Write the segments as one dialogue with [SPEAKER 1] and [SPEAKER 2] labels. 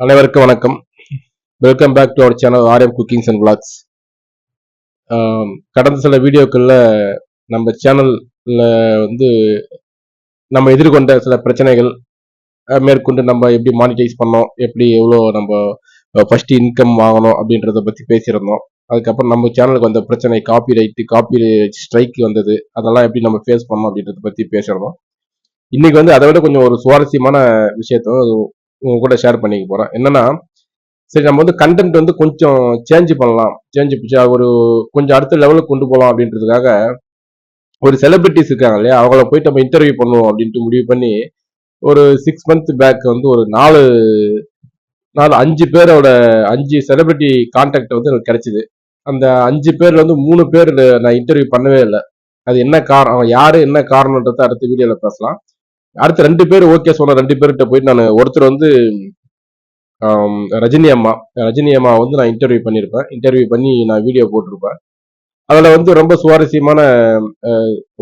[SPEAKER 1] அனைவருக்கும் வணக்கம். Welcome back to our channel RM cookings and blogs கடந்த சில வீடியோக்களில் நம்ம சேனலில் வந்து நம்ம எதிர்கொண்ட சில பிரச்சனைகள் மேற்கொண்டு நம்ம எப்படி மானிட்டைஸ் பண்ணோம் எப்படி எவ்வளோ நம்ம ஃபர்ஸ்ட் இன்கம் வாங்கணும் அப்படின்றத பற்றி பேசியிருந்தோம். அதுக்கப்புறம் நம்ம சேனலுக்கு வந்த பிரச்சனை காப்பி ரைட்டு காப்பி ஸ்ட்ரைக் வந்தது அதெல்லாம் எப்படி நம்ம ஃபேஸ் பண்ணோம் அப்படின்றத பற்றி பேசுகிறோம் இன்னைக்கு வந்து அதை விட கொஞ்சம் ஒரு சுவாரஸ்யமான விஷயத்த உங்க கூட ஷேர் பண்ணிக்க போறேன். என்னன்னா சரி நம்ம வந்து கண்டென்ட் வந்து கொஞ்சம் சேஞ்ச் பண்ணலாம். சேஞ்ச் ஒரு கொஞ்சம் அடுத்த லெவலுக்கு கொண்டு போகலாம் அப்படின்றதுக்காக ஒரு செலிபிரிட்டிஸ் இருக்காங்க இல்லையா? அவங்கள போயிட்டு நம்ம இன்டர்வியூ பண்ணுவோம் அப்படின்ட்டு முடிவு பண்ணி ஒரு சிக்ஸ் மந்த் பேக் வந்து ஒரு நாலு நாலு அஞ்சு பேரோட அஞ்சு செலிபிரிட்டி கான்டாக்ட் வந்து எனக்கு கிடைச்சிது. அந்த அஞ்சு பேர்ல வந்து மூணு பேர் நான் இன்டர்வியூ பண்ணவே இல்லை. அது என்ன காரணம் யாரு என்ன காரணன்றத அடுத்த வீடியோல பேசலாம். அடுத்து ரெண்டு பேர் ஓகே சொன்ன ரெண்டு பேர்கிட்ட போயிட்டு நான் ஒருத்தர் வந்து ரஜினி அம்மா. ரஜினி அம்மா வந்து நான் இன்டர்வியூ பண்ணியிருப்பேன். இன்டர்வியூ பண்ணி நான் வீடியோ போட்டிருப்பேன். அதில் வந்து ரொம்ப சுவாரஸ்யமான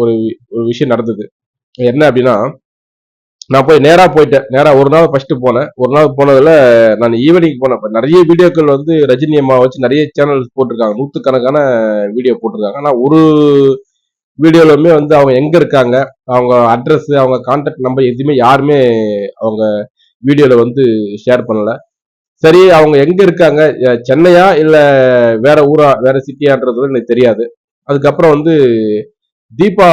[SPEAKER 1] ஒரு ஒரு விஷயம் நடந்தது. என்ன அப்படின்னா நான் போய் நேராக போயிட்டேன். நேராக ஒரு நாள் ஃபர்ஸ்ட் போனேன். ஒரு நாள் போனதில் நான் ஈவினிங் போனேன். நிறைய வீடியோக்கள் வந்து ரஜினி அம்மா வச்சு நிறைய சேனல்ஸ் போட்டிருக்காங்க. நூற்றுக்கணக்கான வீடியோ போட்டிருக்காங்க. ஆனால் ஒரு வீடியோலுமே வந்து அவங்க எங்க இருக்காங்க அவங்க அட்ரஸ் அவங்க கான்டாக்ட் நம்பர் எதுவுமே யாருமே அவங்க வீடியோல வந்து ஷேர் பண்ணல. சரி அவங்க எங்க இருக்காங்க? சென்னையா இல்ல வேற ஊரா வேற சிட்டியான்றது எனக்கு தெரியாது. அதுக்கப்புறம் வந்து தீபா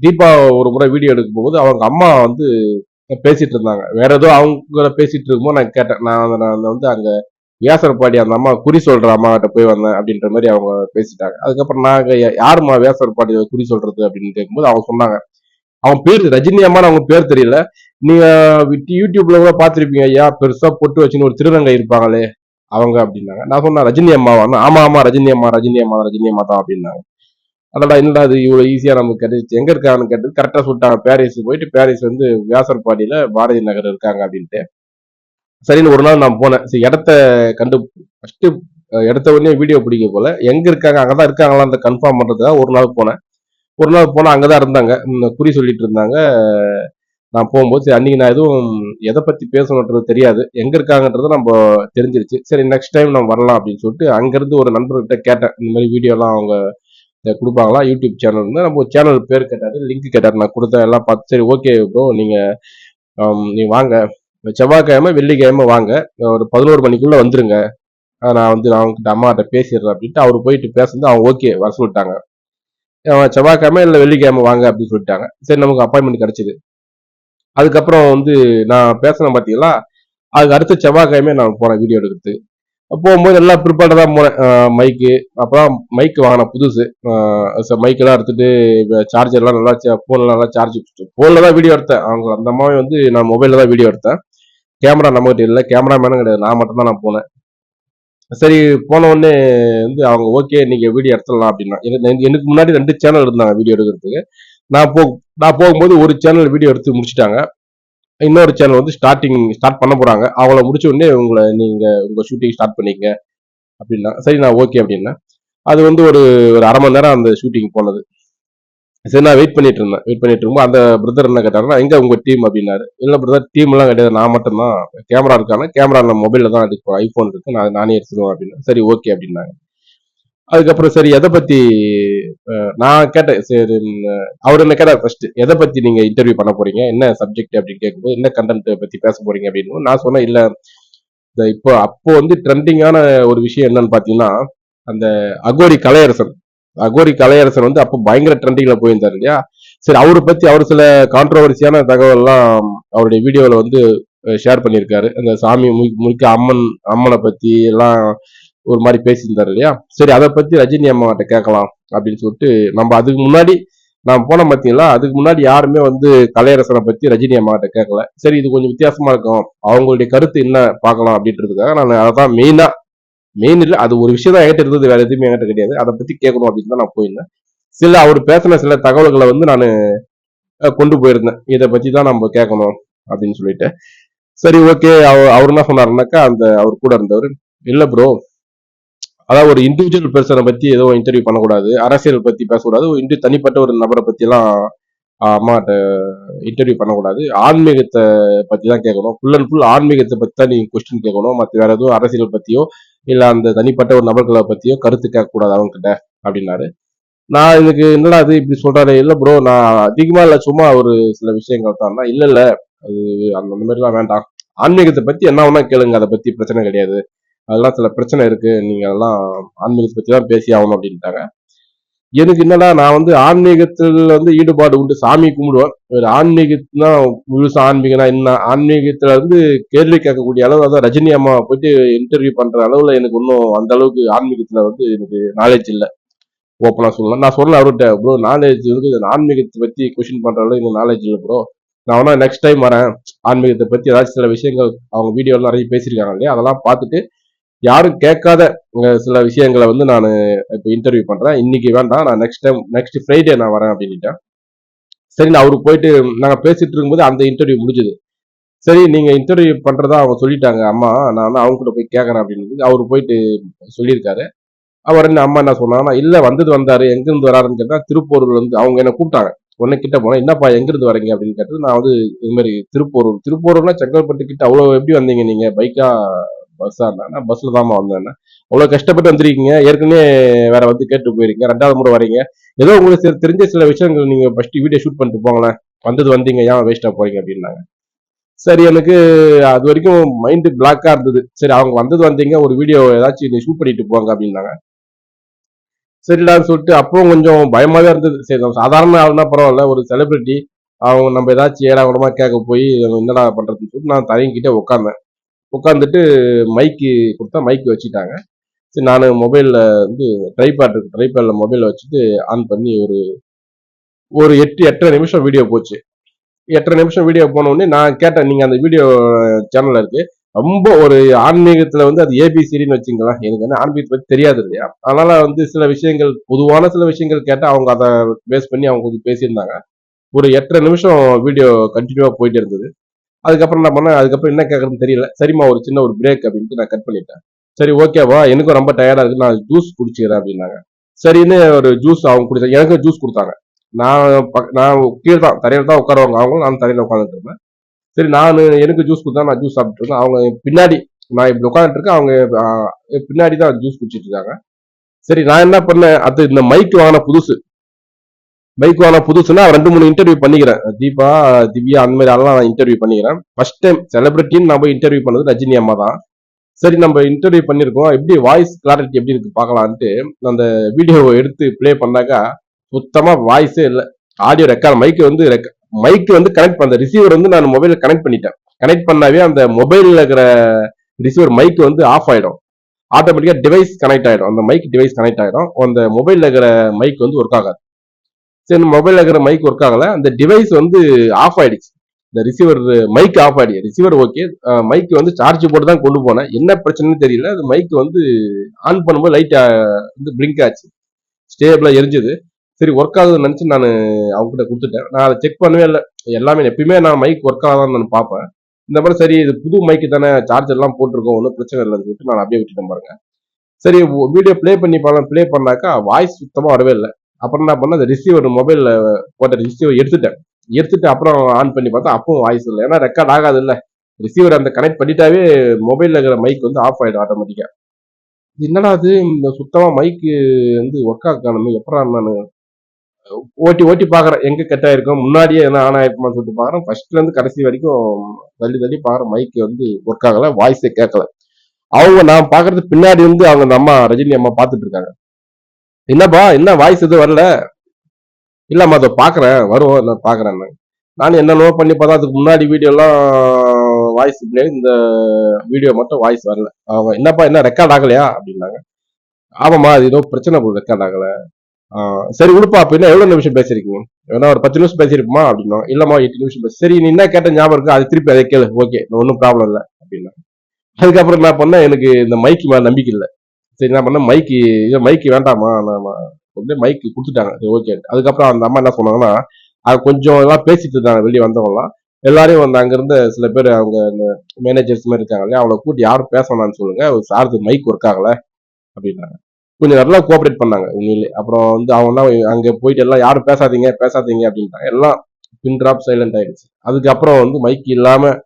[SPEAKER 1] தீபா ஒரு முறை வீடியோ எடுக்கும் போது அவங்க அம்மா வந்து பேசிட்டு இருந்தாங்க. வேற ஏதோ அவங்க பேசிட்டு இருக்கும்போது நான் கேட்டேன். நான் அந்த- நான் வந்து அங்கே வியாசர்பாடி அந்த அம்மா குறி சொல்ற அம்மாகிட்ட போய் வந்தேன் அப்படின்ற மாதிரி அவங்க பேசிட்டாங்க. அதுக்கப்புறம் நாங்க யாருமா யாரும்மா வியாசர்பாடி குறி சொல்றது அப்படின்னு கேட்கும்போது அவங்க சொன்னாங்க. அவன் பேர் ரஜினி அம்மான்னு அவங்க பேர் தெரியல. நீங்க விட்டு யூடியூப்ல கூட பாத்திருப்பீங்க ஐயா பெருசா பொட்டு வச்சுன்னு ஒரு திருநங்கை இருப்பாங்களே அவங்க அப்படின்னாங்க. நான் சொன்னேன் ரஜினி அம்மாவா ஆமா ஆமா ரஜினி அம்மா ரஜினி அம்மா ரஜினி அம்மா தான் அப்படின்னாங்க. அதோட என்னடா இது இவ்வளவு ஈஸியா நமக்கு கிடைச்சு எங்க இருக்காங்கன்னு கேட்டு கரெக்டா சொல்லிட்டாங்க. பாரிஸ் போயிட்டு பாரிஸ் வந்து வியாசர்பாடியில பாரதி நகர் இருக்காங்க அப்படின்ட்டு. சரின்னு ஒரு நாள் நான் போனேன். சரி இடத்த கண்டு ஃபஸ்ட்டு இடத்த உடனே வீடியோ பிடிக்க போல. எங்க இருக்காங்க அங்கதான் இருக்காங்களா அந்த கன்ஃபார்ம் பண்ணுறதுக்காக ஒரு நாள் போனேன். ஒரு நாள் போனால் அங்கே தான் இருந்தாங்க குறி சொல்லிட்டு இருந்தாங்க. நான் போகும்போது சரி அன்னைக்கு நான் எதுவும் எதை பற்றி பேசணுன்றது தெரியாது. எங்கே இருக்காங்கன்றது நம்ம தெரிஞ்சிருச்சு. சரி நெக்ஸ்ட் டைம் நம்ம வரலாம் அப்படின்னு சொல்லிட்டு அங்கேருந்து ஒரு நண்பர்கிட்ட கேட்டேன். இந்த மாதிரி வீடியோலாம் அவங்க இதை கொடுப்பாங்களா? யூடியூப் சேனல் இருந்து நம்ம சேனல் பேர் கேட்டாரு லிங்க் கேட்டார். நான் கொடுத்தேன் எல்லாம் பார்த்து சரி ஓகே ப்ரோ நீங்கள் நீ வாங்க. செவ்வாய்க்கிழமை வெள்ளிக்கிழமை வாங்க. ஒரு பதினோரு மணிக்குள்ள வந்துருங்க. நான் வந்து நான் அவங்ககிட்ட அம்மாட்ட பேசிடுறேன் அப்படின்ட்டு அவர் போயிட்டு பேசுனது அவங்க ஓகே வர சொல்லிட்டாங்க. அஹ் செவ்வாய்க்கிழமை இல்லை வெள்ளிக்கிழமை வாங்க அப்படின்னு சொல்லிட்டாங்க. சரி நமக்கு அப்பாயின்மெண்ட் கிடைச்சிது. அதுக்கப்புறம் வந்து நான் பேசினேன் பார்த்தீங்களா அதுக்கு அடுத்த செவ்வாய்க்கிழமையே நான் போனேன் வீடியோ எடுக்கிறது. போகும்போது எல்லாம் ப்ரிப்பேர்டாக தான் போனேன் மைக்கு அப்புறம் மைக்கு வாங்கினேன் புதுசு. மைக்கெல்லாம் எடுத்துட்டு சார்ஜர்லாம் நல்லா ஃபோன்லாம் நல்லா சார்ஜ் ஃபோனில் தான் வீடியோ எடுத்தேன். அவங்க அந்த அம்மாவே வந்து நான் மொபைலில் தான் வீடியோ எடுத்தேன். கேமரா நம்மகிட்ட இல்லை. கேமராமேனும் கிடையாது. நான் மட்டும்தான் நான் போனேன். சரி போன உடனே வந்து அவங்க ஓகே நீங்கள் வீடியோ எடுத்துடலாம் அப்படின்னா எனக்கு எனக்கு முன்னாடி ரெண்டு சேனல் இருந்தாங்க வீடியோ எடுக்கிறதுக்கு. நான் போ நான் போகும்போது ஒரு சேனல் வீடியோ எடுத்து முடிச்சுட்டாங்க. இன்னொரு சேனல் வந்து ஸ்டார்டிங் ஸ்டார்ட் பண்ண போகிறாங்க அவங்கள முடிச்ச உடனே உங்களை நீங்கள் உங்கள் ஷூட்டிங் ஸ்டார்ட் பண்ணிக்கங்க. அப்படின்னா சரி நான் ஓகே அப்படின்னா அது வந்து ஒரு ஒரு அரை மணி நேரம் அந்த ஷூட்டிங் போனது. சரி நான் வெயிட் பண்ணிட்டு இருந்தேன். வெயிட் பண்ணிட்டு இருக்கும்போது அந்த பிரதர் என்ன கேட்டாருன்னா எங்க உங்க டீம் அப்படின்னாரு. இல்ல பிரதர் டீம் எல்லாம் கிடையாது. நான் மட்டும்தான். கேமரா இருக்காங்க. கேமரா நான் மொபைல்ல தான் எடுப்போம் ஐபோன் இருக்கு. நான் நானே எடுத்துருவேன் அப்படின்னா சரி ஓகே அப்படின்னாங்க அதுக்கப்புறம் சரி எதை பத்தி நான் கேட்டேன். சரி அவர் என்ன கேட்டார் ஃபர்ஸ்ட் எதை பத்தி நீங்க இன்டர்வியூ பண்ண போறீங்க? என்ன சப்ஜெக்ட் அப்படின்னு கேட்கும்போது என்ன கண்டென்ட் பத்தி பேச போறீங்க? அப்படின்னு நான் சொன்னேன் இல்ல இந்த இப்போ அப்போ வந்து ட்ரெண்டிங்கான ஒரு விஷயம் என்னன்னு பாத்தீங்கன்னா அந்த அகோரி கலையரசன். அகோரி கலையரசன் வந்து அப்போ பயங்கர ட்ரெண்டிங்ல போயிருந்தாரு இல்லையா? சரி அவரை பத்தி அவர் சில கான்ட்ரவர்சியான தகவல்லாம் அவருடைய வீடியோல வந்து ஷேர் பண்ணியிருக்காரு. அந்த சாமி முழுக்க அம்மன் அம்மனை பத்தி எல்லாம் ஒரு மாதிரி பேசியிருந்தாரு இல்லையா? சரி அதை பத்தி ரஜினி அம்மாட்ட கேட்கலாம் அப்படின்னு சொல்லிட்டு நம்ம அதுக்கு முன்னாடி நான் போன பார்த்தீங்களா? அதுக்கு முன்னாடி யாருமே வந்து கலையரசனை பத்தி ரஜினி அம்மாட்ட கேட்கல. சரி இது கொஞ்சம் வித்தியாசமா இருக்கும். அவங்களுடைய கருத்து என்ன? பார்க்கலாம் அப்படின்றதுக்காக நான் அதை தான் மெயினா மெயின் இல்லை அது ஒரு விஷயம் தான் என்கிட்ட இருந்தது வேற எதுவுமே என்கிட்ட கிடையாது. அதை பத்தி கேட்கணும் அப்படின்னு தான் நான் போயிருந்தேன். சில அவர் பேசின சில தகவல்களை வந்து நான் கொண்டு போயிருந்தேன். இதை பத்தி தான் நம்ம கேட்கணும் அப்படின்னு சொல்லிட்டு. சரி ஓகே. அவர் அவர் என்ன சொன்னாருனாக்கா அந்த அவர் கூட இருந்தவர் இல்ல ப்ரோ அதாவது ஒரு இண்டிவிஜுவல் பர்சனை பத்தி ஏதோ இன்டர்வியூ பண்ணக்கூடாது. அரசியல் பத்தி பேசக்கூடாது. ஒரு இண்டி தனிப்பட்ட ஒரு நபரை பத்தி எல்லாம் அம்மாட்ட இன்டர்வியூ பண்ணக்கூடாது. ஆன்மீகத்தை பத்தி தான் கேட்கணும். ஃபுல் அண்ட் ஃபுல் ஆன்மீகத்தை பத்தி தான் நீங்க கொஸ்டின் கேட்கணும். மற்ற வேற எதுவும் அரசியல் பத்தியோ இல்லை அந்த தனிப்பட்ட ஒரு நபர்களை பற்றியோ கருத்து கேட்கக்கூடாது அவங்க கிட்ட அப்படின்னாரு. நான் இதுக்கு என்னடா அது இப்படி சொல்றாரு? இல்லை ப்ரோ நான் அதிகமாக இல்லை சும்மா ஒரு சில விஷயங்கள் தான். இல்லை இல்லை. அது அந்த அந்த மாதிரிலாம் வேண்டாம். ஆன்மீகத்தை பற்றி என்ன வேணா கேளுங்க. அதை பற்றி பிரச்சனை கிடையாது. அதெல்லாம் சில பிரச்சனை இருக்குது நீங்கள் அதெல்லாம் ஆன்மீகத்தை பற்றி தான் பேசி ஆகணும் அப்படின்ட்டாங்க. எனக்கு என்னடா நான் வந்து ஆன்மீகத்துல வந்து ஈடுபாடு உண்டு சாமி கும்பிடுவேன். ஒரு ஆன்மீகத்துனா முழுசா ஆன்மீகம்னா என்ன? ஆன்மீகத்துல இருந்து கேள்வி கேட்கக்கூடிய அளவு அதான் ரஜினி அம்மா போயிட்டு இன்டர்வியூ பண்ற அளவுல எனக்கு இன்னும் அந்த அளவுக்கு ஆன்மீகத்துல வந்து எனக்கு நாலேஜ் இல்லை. ஓப்பனா சொல்லலாம் நான் சொன்னேன் அவர்கிட்ட ப்ரோ நாலேஜ் வந்து இந்த ஆன்மீகத்தை பத்தி கொஸ்டின் பண்ற அளவு எனக்கு நாலேஜ் இல்லை ப்ரோ நான் வேணா நெக்ஸ்ட் டைம் வரேன். ஆன்மீகத்தை பத்தி ஏதாச்சும் சில விஷயங்கள் அவங்க வீடியோல நிறைய பேசியிருக்காங்க இல்லையா? அதெல்லாம் பார்த்துட்டு யாரும் கேட்காத சில விஷயங்களை வந்து நான் இப்போ இன்டர்வியூ பண்ணுறேன் இன்னைக்கு வேண்டாம். நான் நெக்ஸ்ட் டைம் நெக்ஸ்ட் ஃப்ரைடே நான் வரேன் அப்படின்ட்டேன் சரி நான் அவருக்கு போயிட்டு நாங்கள் பேசிட்டு இருக்கும்போது அந்த இன்டர்வியூ முடிஞ்சது. சரி நீங்கள் இன்டர்வியூ பண்ணுறதா அவங்க சொல்லிட்டாங்க. அம்மா நான் வந்து அவங்க கூட போய் கேட்குறேன் அப்படின்னு அவர் போயிட்டு சொல்லியிருக்காரு. அவர் என்ன அம்மா என்ன சொன்னாங்கன்னா இல்லை வந்தது வந்தார். எங்கேருந்து வராருன்னு கேட்டால் திருப்பூர்ல இருந்து அவங்க என்ன கூப்பிட்டாங்க. உன்ன கிட்ட போனேன் என்னப்பா எங்கேருந்து வரீங்க? அப்படின்னு கேட்டது நான் வந்து இது மாதிரி திருப்பூர் திருப்பூர்னா செங்கல்பட்டு கிட்ட அவ்வளோ எப்படி வந்தீங்க நீங்கள் பைக்காக பஸ்ஸாக இருந்தா நான் பஸ்ஸில் தான் வந்தேன் அவ்வளோ கஷ்டப்பட்டு வந்திருக்கீங்க. ஏற்கனவே வேற வந்து கேட்டு போயிருக்கீங்க. ரெண்டாவது முறை வரீங்க. ஏதோ உங்களுக்கு தெரிஞ்ச சில விஷயங்கள் நீங்கள் ஃபஸ்ட்டு வீடியோ ஷூட் பண்ணிட்டு போங்களேன். வந்தது வந்தீங்க. ஏன் வேஸ்ட்டாக போறீங்க அப்படின்னாங்க. சரி எனக்கு அது வரைக்கும் மைண்டு பிளாக்காக இருந்தது. சரி அவங்க வந்தது வந்தீங்க. ஒரு வீடியோ ஏதாச்சும் நீ ஷூட் பண்ணிட்டு போங்க அப்படின்னாங்க. சரிடான்னு சொல்லிட்டு அப்பவும் கொஞ்சம் பயமாவே இருந்தது. சரி நம்ம சாதாரண ஆளுனா பரவாயில்ல. ஒரு செலிபிரிட்டி அவங்க நம்ம ஏதாச்சும் ஏடாகுடமா கேட்க போய் என்னடா பண்றதுன்னு சொல்லிட்டு நான் தயங்கிட்டே உட்காந்தேன் உட்காந்துட்டு மைக்கு கொடுத்தா மைக்கு வச்சுட்டாங்க. சரி நான் மொபைலில் வந்து ட்ரைபேட் இருக்கு ட்ரைபேடில் மொபைல் வச்சுட்டு ஆன் பண்ணி ஒரு ஒரு எட்டு எட்டரை நிமிஷம் வீடியோ போச்சு. எட்டரை நிமிஷம் வீடியோ போனோடனே நான் கேட்டேன் நீங்கள் அந்த வீடியோ சேனலில் இருக்கு. ரொம்ப ஒரு ஆன்மீகத்தில் வந்து அது ஏபிசிடின்னு வச்சுங்களா எனக்கு வந்து ஆன்மீகத்தை பற்றி தெரியாது இல்லையா? அதனால் வந்து சில விஷயங்கள் பொதுவான சில விஷயங்கள் கேட்டால் அவங்க அதை பேஸ் பண்ணி அவங்க கொஞ்சம் பேசியிருந்தாங்க. ஒரு எட்டரை நிமிஷம் வீடியோ கண்டினியூவாக போயிட்டு இருந்தது. அதுக்கப்புறம் என்ன பண்ணேன்? அதுக்கப்புறம் என்ன கேட்கறதுன்னு தெரியல. சரிம்மா ஒரு சின்ன ஒரு பிரேக் அப்படின்ட்டு நான் கட் பண்ணிட்டேன். சரி ஓகேவா எனக்கும் ரொம்ப டயர்டாக இருக்கு. நான் ஜூஸ் குடிச்சுக்கிறேன் அப்படின்னாங்க. சரின்னு ஒரு ஜூஸ் அவங்க குடிச்சாங்க எனக்கு ஜூஸ் கொடுத்தாங்க. நான் நான் கீழே தான் தரையில் தான் உட்காருவாங்க அவங்க நான் தரையில் உட்காந்துட்டு இருப்பேன் சரி நான் எனக்கு ஜூஸ் கொடுத்தா நான் ஜூஸ் சாப்பிட்டு இருக்கேன் அவங்க பின்னாடி நான் இப்படி உட்காந்துட்டு இருக்கேன். அவங்க பின்னாடி தான் ஜூஸ் குடிச்சிட்டு இருக்காங்க. சரி நான் என்ன பண்ணேன்? அது இந்த மைக் வாங்கின புதுசு. பைக் வாங்க புதுசுனா ரெண்டு மூணு இன்டர்வியூ பண்ணிக்கிறேன். தீபா திவ்யா அந்த மாதிரி அதெல்லாம் நான் இன்டர்வியூ பண்ணிக்கிறேன். ஃபர்ஸ்ட் டைம் செலிபிரிட்டின்னு நம்ம இன்டர்வியூ பண்ணது ரஜினி அம்மா தான். சரி நம்ம இன்டர்வியூ பண்ணியிருக்கோம். எப்படி வாய்ஸ் கிளாரிட்டி எப்படி இருக்கு பார்க்கலான்ட்டு அந்த வீடியோவை எடுத்து ப்ளே பண்ணாக்கா சுத்தமாக வாய்ஸே இல்லை. ஆடியோ ரெக்கார்ட் மைக்கு வந்து மைக்கு வந்து கனெக்ட் பண்ண ரிசீவர் வந்து நான் மொபைலில் கனெக்ட் பண்ணிட்டேன். கனெக்ட் பண்ணாவே அந்த மொபைலில் இருக்கிற ரிசீவர் மைக் வந்து ஆஃப் ஆகிடும் ஆட்டோமேட்டிக்காக டிவைஸ் கனெக்ட் ஆகிடும் அந்த மைக் டிவைஸ் கனெக்ட் ஆகிடும் அந்த மொபைலில் இருக்கிற மைக் வந்து ஒர்க் ஆகாது. சரி மொபைல் இருக்கிற மைக் ஒர்க் ஆகல. அந்த டிவைஸ் வந்து ஆஃப் ஆயிடுச்சு. இந்த ரிசீவர் மைக் ஆஃப் ஆயிடுச்சு. ரிசீவர் ஓகே மைக் வந்து சார்ஜ் போட்டு தான் கொண்டு போனேன். என்ன பிரச்சனைன்னு தெரியல. அது மைக் வந்து ஆன் பண்ணும்போது லைட் வந்து பிளிங்க் ஆச்சு. ஸ்டேபிளா எரிஞ்சது. சரி ஒர்க் ஆகுதுன்னு நினைச்சு நான் அவங்க கிட்ட கொடுத்துட்டேன். நான் அதை செக் பண்ணவே இல்லை. எல்லாமே எப்பயுமே நான் மைக் ஒர்க் ஆகாதான்னு நான் பார்ப்பேன். இந்த மாதிரி சரி இது புது மைக்கு தானே சார்ஜர் எல்லாம் போட்டிருக்கோம் ஒன்றும் பிரச்சனை இல்லைன்னு சொல்லிட்டு நான் அப்படியே விட்டுட்டேன் பாருங்க. சரி வீடியோ ப்ளே பண்ணி பண்ண ப்ளே பண்ணாக்கா வாய்ஸ் சுத்தமாக வரவே இல்லை. அப்புறம் என்ன பண்ண அந்த ரிசீவர் மொபைல்ல போட்ட ரிசீவர் எடுத்துட்டேன். எடுத்துட்டு அப்புறம் ஆன் பண்ணி பார்த்தா அப்பவும் வாய்ஸ் இல்லை. ஏன்னா ரெக்கார்ட் ஆகாது இல்லை ரிசீவர் அந்த கனெக்ட் பண்ணிட்டாவே மொபைல்ல இருக்கிற மைக் வந்து ஆஃப் ஆயிடும் ஆட்டோமேட்டிக்கா என்னடா அது இந்த சுத்தமா மைக்கு வந்து ஒர்க் ஆகணும் எப்படா நான்? ஓட்டி ஓட்டி பாக்குறேன் எங்க கட் ஆயிருக்கும்? முன்னாடியே என்ன ஆன் ஆயிருக்குமான்னு சொல்லிட்டு பாக்குறேன் ஃபர்ஸ்ட்ல இருந்து கடைசி வரைக்கும் தள்ளி தள்ளி பாக்குறேன் மைக்கு வந்து ஒர்க் ஆகல. வாய்ஸே கேட்கல. அவங்க நான் பாக்குறது பின்னாடி வந்து அவங்க அந்த அம்மா ரஜினி அம்மா பாத்துட்டு இருக்காங்க. என்னப்பா என்ன வாய்ஸ் எதுவும் வரல? இல்லம்மா அதை பாக்குறேன். வரும் நான் பாக்குறேன் நான் என்னென்னவோ பண்ணி பார்த்தா அதுக்கு முன்னாடி வீடியோ எல்லாம் வாய்ஸ் இந்த வீடியோ மட்டும் வாய்ஸ் வரல. அவங்க என்னப்பா என்ன ரெக்கார்ட் ஆகலையா? அப்படின்னாங்க. ஆமாம்மா அது ஏதோ பிரச்சனை போகுது ரெக்கார்ட் ஆகல. சரி விடுப்பா அப்ப என்ன எவ்வளவு நிமிஷம் பேசிருக்கீங்க ஏன்னா ஒரு பத்து நிமிஷம் பேசியிருப்போமா? அப்படின்னா இல்லம்மா எட்டு நிமிஷம் பேச சரி நீ என்ன கேட்ட ஞாபகம் இருக்கு? அது திருப்பி அதை கேளு. ஓகே ஒன்றும் ப்ராப்ளம் இல்லை அப்படின்னா. அதுக்கப்புறம் என்ன பண்ணேன் எனக்கு இந்த மைக்கு மேல நம்பிக்கை இல்லை. சரி என்ன பண்ண மைக்கு இது மைக்கு வேண்டாமா நான் வந்து மைக்கு கொடுத்துட்டாங்க. சரி ஓகே அதுக்கப்புறம் அந்த அம்மா என்ன சொன்னாங்கன்னா அது கொஞ்சம் எல்லாம் பேசிட்டு இருந்தாங்க வெளியே வந்தவங்களாம் எல்லாரையும் வந்து அங்கிருந்து சில பேர் அவங்க இந்த மேனேஜர்ஸ் மாதிரி இருக்காங்க இல்லையா அவங்கள கூட்டி யாரும் பேசணும்னு சொல்லுங்க சார்து மைக் ஒர்க் ஆகல அப்படின்னாங்க. கொஞ்சம் நல்லா கோஆப்ரேட் பண்ணாங்க உண்மையிலே. அப்புறம் வந்து அவங்க அங்கே போயிட்டு எல்லாம் யாரும் பேசாதீங்க பேசாதீங்க அப்படின்ட்டாங்க. எல்லாம் பின் ட்ராப் சைலண்ட் ஆயிடுச்சு. அதுக்கப்புறம் வந்து மைக் இல்லாமல்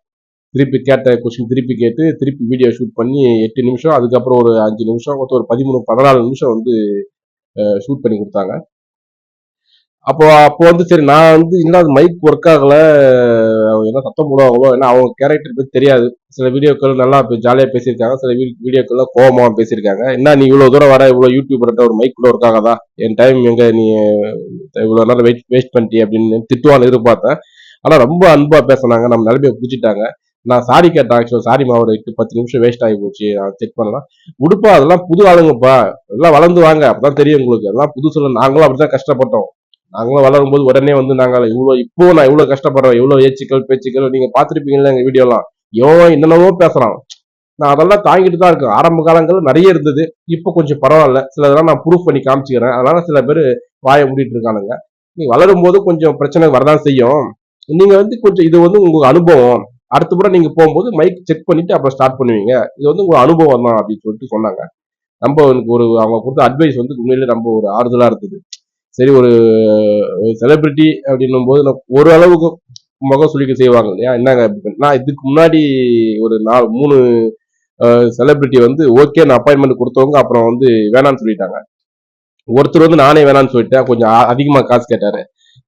[SPEAKER 1] திருப்பி கேட்ட கொஸ்டின் திருப்பி கேட்டு திருப்பி வீடியோ ஷூட் பண்ணி எட்டு நிமிஷம் அதுக்கப்புறம் ஒரு அஞ்சு நிமிஷம் மொத்தம் ஒரு பதிமூணு பதினாலு நிமிஷம் வந்து ஷூட் பண்ணி கொடுத்தாங்க. அப்போ அப்போ வந்து சரி நான் வந்து இல்லை அது மைக் ஒர்க் ஆகல அவங்க என்ன சத்தம் போடுவாங்களோ ஏன்னா அவங்க கேரக்டர் பத்தி தெரியாது. சில வீடியோக்கள் நல்லா ஜாலியாக பேசியிருக்காங்க சில வீடியோக்கள்ல கோபமாக பேசியிருக்காங்க. என்ன நீ இவ்வளோ தூரம் வர இவ்வளோ யூடியூபர்கிட்ட ஒரு மைக் கூட ஒர்க் ஆகாதா என் டைம் எங்க நீ இவ்வளோ நேரம் வெயிட் வேஸ்ட் பண்ணிட்டி அப்படின்னு திட்டுவான்னு எதிர்பார்த்தேன். ஆனால் ரொம்ப அன்பா பேசினாங்க நம்ம நிலைமையை பிடிச்சிட்டாங்க நான் சாரி கேட்டேன் ஆக்சுவலாக சாரி ஒரு எட்டு பத்து நிமிஷம் வேஸ்ட் ஆகி போச்சு நான் செக் பண்ணலாம். உடுப்பா அதெல்லாம் புது ஆளுங்கப்பா. எல்லாம் வளர்ந்து வாங்க அப்பதான் தெரியும் உங்களுக்கு. அதெல்லாம் புது சொல்ல நாங்களும் அப்படிதான் கஷ்டப்பட்டோம். நாங்களும் வளரும் போது உடனே வந்து நாங்கள் இவ்வளோ இப்போ நான் இவ்வளோ கஷ்டப்படுறேன் இவ்வளோ ஏச்சுக்கள் பேச்சுக்கள் நீங்க பார்த்துருப்பீங்களா எங்க வீடியோலாம். எவ்வளோ என்னென்னவோ பேசுறான். நான் அதெல்லாம் தாங்கிட்டு தான் இருக்கேன். ஆரம்ப காலங்கள் நிறைய இருந்தது இப்போ கொஞ்சம் பரவாயில்ல. சிலதெல்லாம் நான் ப்ரூஃப் பண்ணி காமிச்சுக்கிறேன். அதனால சில பேர் வாயை முடிட்டு இருக்கானுங்க. நீ வளரும் போது கொஞ்சம் பிரச்சனை வரதான் செய்யும். நீங்க வந்து கொஞ்சம் இது வந்து உங்கள் அனுபவம். அடுத்த முறை நீங்க போகும்போது மைக் செக் பண்ணிட்டு அப்புறம் ஸ்டார்ட் பண்ணுவீங்க. இது வந்து உங்க அனுபவம் தான் அப்படின்னு சொல்லிட்டு சொன்னாங்க. நம்ம எனக்கு ஒரு அவங்க கொடுத்த அட்வைஸ் வந்து உண்மையிலே நம்ம ஒரு ஆறுதலா இருந்தது. சரி ஒரு செலிபிரிட்டி அப்படின்னும் போது நான் ஒரு அளவுக்கு முகம் சுளிக்க செய்வாங்க இல்லையா? என்னங்க நான் இதுக்கு முன்னாடி ஒரு நாலு மூணு செலிபிரிட்டி வந்து ஓகே நான் அப்பாயின்மெண்ட் கொடுத்தவங்க அப்புறம் வந்து வேணான்னு சொல்லிட்டாங்க. ஒருத்தர் வந்து நானே வேணான்னு சொல்லிட்டேன். கொஞ்சம் அதிகமாக காசு கேட்டாரு.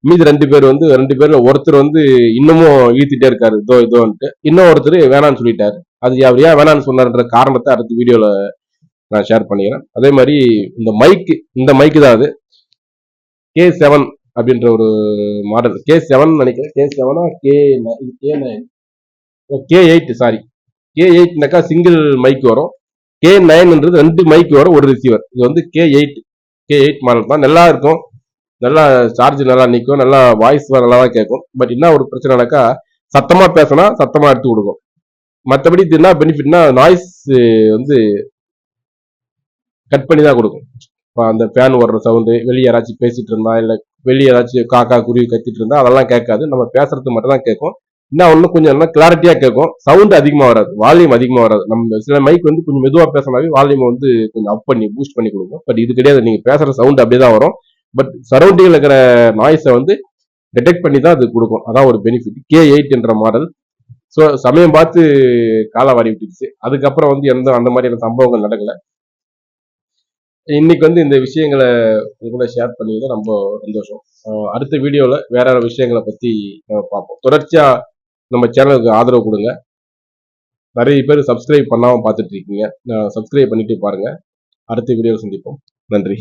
[SPEAKER 1] மீதி ரெண்டு பேர் வந்து ரெண்டு பேர்ல ஒருத்தர் வந்து இன்னமும் இழுத்துட்டே இருக்காரு இதோ இதோன்ட்டு இன்னும் ஒருத்தர் வேணான்னு சொல்லிட்டாரு. அது அவர் ஏன் வேணான்னு சொன்னார்ன்ற காரணத்தை அடுத்த வீடியோல நான் ஷேர் பண்ணிக்கிறேன். அதே மாதிரி இந்த மைக்கு இந்த மைக்கு தான் அது. கே செவன் அப்படின்ற ஒரு மாடல் கே செவன் நினைக்கிறேன். கே செவனா K K nine K eight sorry K எயிட்னாக்கா single mic வரும். கே நைன்ன்றது ரெண்டு மைக் வரும் ஒரு ரிசீவர் இது வந்து K eight K eight model தான். நல்லா இருக்கும். நல்லா சார்ஜ் நல்லா நிற்கும் நல்லா வாய்ஸ் நல்லா தான் கேட்கும் பட் என்ன ஒரு பிரச்சனைனாக்கா சத்தமாக பேசினா சத்தமாக எடுத்து கொடுக்கும். மற்றபடி இது என்ன பெனிஃபிட்னா நாய்ஸ் வந்து கட் பண்ணி தான் கொடுக்கும். இப்போ அந்த ஃபேன் ஓடுற சவுண்டு வெளியே யாராச்சும் பேசிகிட்டு இருந்தா இல்லை வெளியே ஏதாச்சும் காக்கா குருவி கத்திட்டு இருந்தா அதெல்லாம் கேட்காது. நம்ம பேசுறது மட்டும் தான் கேட்கும். இன்னும் ஒன்றும் கொஞ்சம் நல்லா கிளாரிட்டியாக கேட்கும். சவுண்டு அதிகமாக வராது. வால்யூம் அதிகமாக வராது. நம்ம சில மைக் வந்து கொஞ்சம் மெதுவாக பேசினாவே வால்யூம் வந்து கொஞ்சம் அப் பண்ணி பூஸ்ட் பண்ணி கொடுக்கும். பட் இது கிடையாது. நீங்கள் பேசுகிற சவுண்டு அப்படியே தான் வரும். பட் சரௌண்டிங்கில் இருக்கிற நாய்ஸை வந்து டிடெக்ட் பண்ணி தான் அது கொடுக்கும். அதான் ஒரு பெனிஃபிட் கே எயிட் என்ற மாடல் ஸோ சமயம் பார்த்து காலவாரி விட்டுருச்சு அதுக்கப்புறம் வந்து எந்த அந்த மாதிரியான சம்பவங்கள் நடக்கல. இன்னைக்கு வந்து இந்த விஷயங்களை கூட ஷேர் பண்ணியது ரொம்ப சந்தோஷம். அடுத்த வீடியோவில் வேற விஷயங்களை பற்றி நம்ம பார்ப்போம். தொடர்ச்சியாக நம்ம சேனலுக்கு ஆதரவு கொடுங்க. நிறைய பேர் சப்ஸ்கிரைப் பண்ணாமல் பார்த்துட்டு இருக்கீங்க. சப்ஸ்கிரைப் பண்ணிட்டு பாருங்க. அடுத்த வீடியோவில் சந்திப்போம். நன்றி.